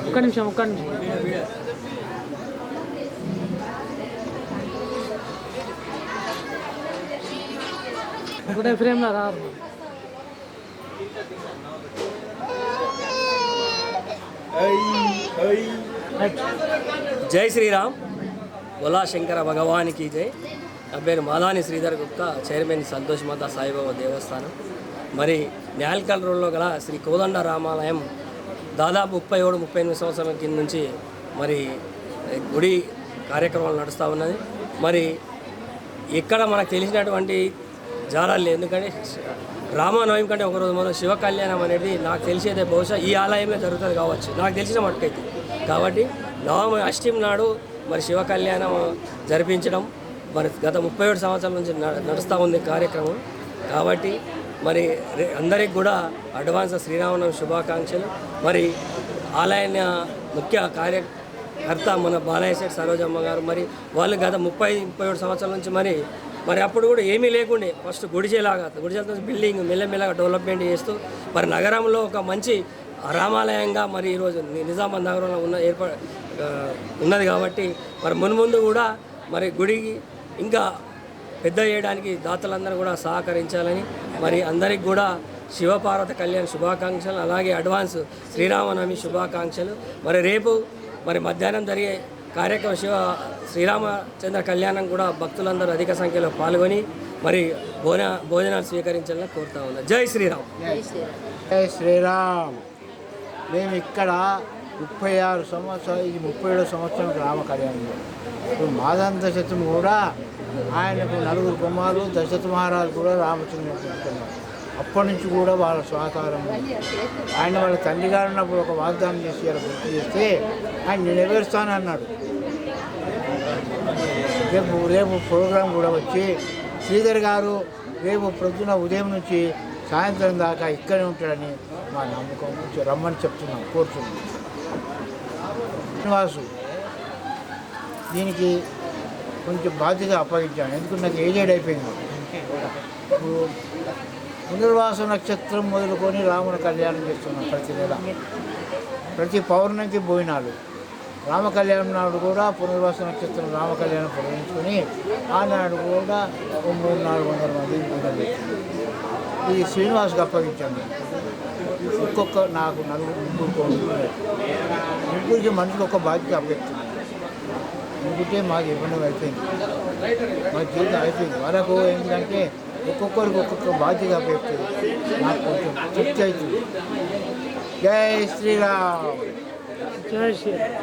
ఒక్క నిమిషం ఒక్క నిమిషం ఒకటే ఫ్రేమ్లో రారు జై శ్రీరామ్ బొలా శంకర భగవానికి జై. నా పేరు మాదాని శ్రీధర్ గుప్తా చైర్మన్ సంతోష్ మాత సాయిబాబా దేవస్థానం. మరి న్యాల్కల్ రోడ్లో గల శ్రీ కోదండ రామాలయం దాదాపు ముప్పై ఏడు ముప్పై ఎనిమిది సంవత్సరాల కింద నుంచి మరి గుడి కార్యక్రమాలు నడుస్తూ ఉన్నది. మరి ఇక్కడ మనకు తెలిసినటువంటి జారాలు లేదు. ఎందుకంటే రామనవమి కంటే ఒకరోజు మనం శివ కళ్యాణం అనేది నాకు తెలిసేదే. బహుశా ఈ ఆలయంలో జరుగుతుంది కావచ్చు. నాకు తెలిసిన మట్టుకైతే. కాబట్టి నవమి అష్టమి నాడు మరి శివ కళ్యాణం జరిపించడం మరి గత ముప్పై ఏడు సంవత్సరాల నుంచి న- నడుస్తూ ఉంది కార్యక్రమం. కాబట్టి మరి అందరికి కూడా అడ్వాన్స్ శ్రీరామనవమి శుభాకాంక్షలు. మరి ఆలయ ముఖ్య కార్యకర్త మన బాలయ్య శెట్టి సరోజమ్మ గారు మరి వాళ్ళు గత ముప్పై ముప్పై ఏడు సంవత్సరాల నుంచి మరి మరి అప్పుడు కూడా ఏమీ లేకుండే. ఫస్ట్ గుడిచేలాగా గుడిచేలతో బిల్డింగ్ మెల్లమెల్లగా డెవలప్మెంట్ చేస్తూ మరి నగరంలో ఒక మంచి రామాలయంగా మరి ఈరోజు నిజామాబాద్ నగరంలో ఉన్న ఏర్ప ఉన్నది కాబట్టి మరి మున్ముందు కూడా మరి గుడికి ఇంకా పెద్ద చేయడానికి దాతలందరూ కూడా సహకరించాలని మరి అందరికి కూడా శివపార్వత కళ్యాణ్ శుభాకాంక్షలు అలాగే అడ్వాన్స్ శ్రీరామనవమి శుభాకాంక్షలు. మరి రేపు మరి మధ్యాహ్నం జరిగే కార్యక్రమ శివ శ్రీరామచంద్ర కళ్యాణం కూడా భక్తులందరూ అధిక సంఖ్యలో పాల్గొని మరి భోజన భోజనాలు స్వీకరించాలని కోరుతా ఉన్నా. జై శ్రీరామ్. జై శ్రీరామ్. మేము ఇక్కడ ముప్పై ఆరు సంవత్సరాలు ఇది ముప్పై ఏడో సంవత్సరం రామ కళ్యాణం. ఇప్పుడు మాదంత దశరథం కూడా ఆయనకు నలుగురు కుమారులు దశరథ మహారాజు కూడా రామచంద్రుడు అప్పటి నుంచి కూడా వాళ్ళ సహకారం ఆయన వాళ్ళ తండ్రి గారు ఉన్నప్పుడు ఒక వాగ్దానం చేసి ఇలా గుర్తు చేస్తే ఆయన నెరవేరుస్తానన్నాడు రేపు రేపు ప్రోగ్రాం కూడా వచ్చి శ్రీధర్ గారు రేపు ప్రొద్దున ఉదయం నుంచి సాయంత్రం దాకా ఇక్కడే ఉంటాడని మా నమ్మకం కొంచెం రమ్మని చెప్తున్నాం కోరుతున్నాం. శ్రీనివాసు దీనికి కొంచెం బాధ్యత అప్పగించాను ఎందుకంటే నాకు ఏజెడ్ అయిపోయింది. ఇప్పుడు పునర్వాస నక్షత్రం మొదలుకొని రాముని కళ్యాణం చేస్తున్నాం ప్రతి నెల. ప్రతి పౌర్ణమికి భోజనాలు. రామ కళ్యాణం నాడు కూడా పునర్వాస నక్షత్రం రామ కళ్యాణం పురమించుకొని ఆనాడు కూడా మూడు నాలుగు వందల మంది ఇది శ్రీనివాస్కి అప్పగించాను. ఒక్కొక్క నాకు నలుగురు ముగ్గురు కొడుకులు. ముగ్గురికి మనిషికి ఒక బాధ్యత అప్పగిస్తున్నాను ఎందుకంటే మాకు ఇబ్బంది అయిపోయింది. మా జీవితం అయిపోయింది. వాళ్ళకు ఏంటంటే ఒక్కొక్కరికి ఒక్కొక్క బాధ్యత అప్పగిస్తుంది నాకు కొంచెం తృప్తి అవుతుంది. జై శ్రీరామ్. జై శ్రీరామ్